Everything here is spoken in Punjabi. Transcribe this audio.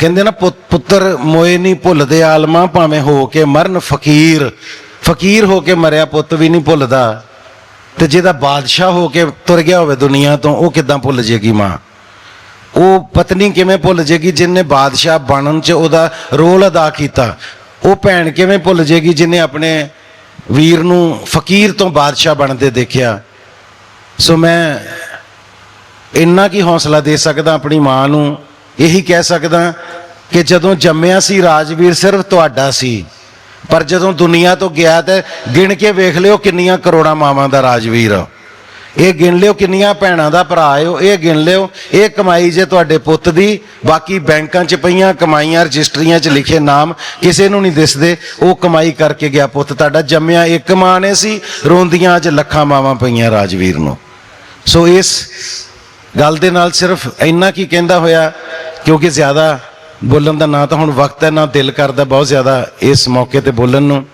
ਕਹਿੰਦੇ ਨਾ ਪੁੱਤਰ, ਮੋਏ ਨਹੀਂ ਭੁੱਲਦੇ ਆਲਮਾ, ਭਾਵੇਂ ਹੋ ਕੇ ਮਰਨ ਫਕੀਰ। ਫਕੀਰ ਹੋ ਕੇ ਮਰਿਆ ਪੁੱਤ ਵੀ ਨਹੀਂ ਭੁੱਲਦਾ। ਤੇ ਜਿਹਦਾ ਬਾਦਸ਼ਾਹ ਹੋ ਕੇ ਤੁਰ ਗਿਆ ਹੋਵੇ ਦੁਨੀਆ ਤੋਂ, ਉਹ ਕਿਦਾਂ ਭੁੱਲ ਜੇਗੀ ਮਾਂ? ਉਹ ਪਤਨੀ ਕਿਵੇਂ ਭੁੱਲ ਜੇਗੀ ਜਿਨੇ ਬਾਦਸ਼ਾਹ ਬਣਨ 'ਚ ਉਹਦਾ ਰੋਲ ਅਦਾ ਕੀਤਾ? ਉਹ ਭੈਣ ਕਿਵੇਂ ਭੁੱਲ ਜੇਗੀ ਜਿਨੇ ਆਪਣੇ ਵੀਰ ਨੂੰ ਫਕੀਰ ਤੋਂ ਬਾਦਸ਼ਾਹ ਬਣਦੇ ਦੇਖਿਆ? ਸੋ ਮੈਂ ਇੰਨਾ ਕੀ ਹੌਸਲਾ ਦੇ ਸਕਦਾ ਆਪਣੀ ਮਾਂ ਨੂੰ ਇਹੀ ਕਹਿ ਸਕਦਾ ਕਿ ਜਦੋਂ ਜੰਮਿਆ ਸੀ ਰਾਜਵੀਰ ਸਿਰਫ ਤੁਹਾਡਾ ਸੀ, ਪਰ ਜਦੋਂ ਦੁਨੀਆ ਤੋਂ ਗਿਆ ਤੇ ਗਿਣ ਕੇ ਵੇਖ ਲਿਓ ਕਿੰਨੀਆਂ ਕਰੋੜਾਂ ਮਾਵਾਂ ਦਾ ਰਾਜਵੀਰ ਆ। ਇਹ ਗਿਣ ਲਿਓ ਕਿੰਨੀਆਂ ਭੈਣਾਂ ਦਾ ਭਰਾ ਓ ਇਹ ਗਿਣ ਲਿਓ, ਇਹ ਕਮਾਈ ਜੇ ਤੁਹਾਡੇ ਪੁੱਤ ਦੀ, ਬਾਕੀ ਬੈਂਕਾਂ 'ਚ ਪਈਆਂ ਕਮਾਈਆਂ, ਰਜਿਸਟਰੀਆਂ 'ਚ ਲਿਖੇ ਨਾਮ ਕਿਸੇ ਨੂੰ ਨਹੀਂ ਦਿਸਦੇ, ਉਹ ਕਮਾਈ ਕਰਕੇ ਗਿਆ ਪੁੱਤ ਤੁਹਾਡਾ, ਜੰਮਿਆ ਇੱਕ ਮਾਂ ਨੇ ਸੀ, ਰੋਂਦੀਆਂ ਅੱਜ ਲੱਖਾਂ ਮਾਵਾਂ ਪਈਆਂ ਰਾਜਵੀਰ ਨੂੰ ਸੋ ਇਸ ਗੱਲ ਦੇ ਨਾਲ ਸਿਰਫ ਇੰਨਾ ਕੀ ਕਹਿੰਦਾ ਹੋਇਆ ਕਿਉਂਕਿ ਜ਼ਿਆਦਾ ਬੋਲਣ ਦਾ ਨਾ ਤਾਂ ਹੁਣ ਵਕਤ ਹੈ, ਨਾ ਦਿਲ ਕਰਦਾ ਬਹੁਤ ਜ਼ਿਆਦਾ ਇਸ ਮੌਕੇ ਤੇ ਬੋਲਣ ਨੂੰ।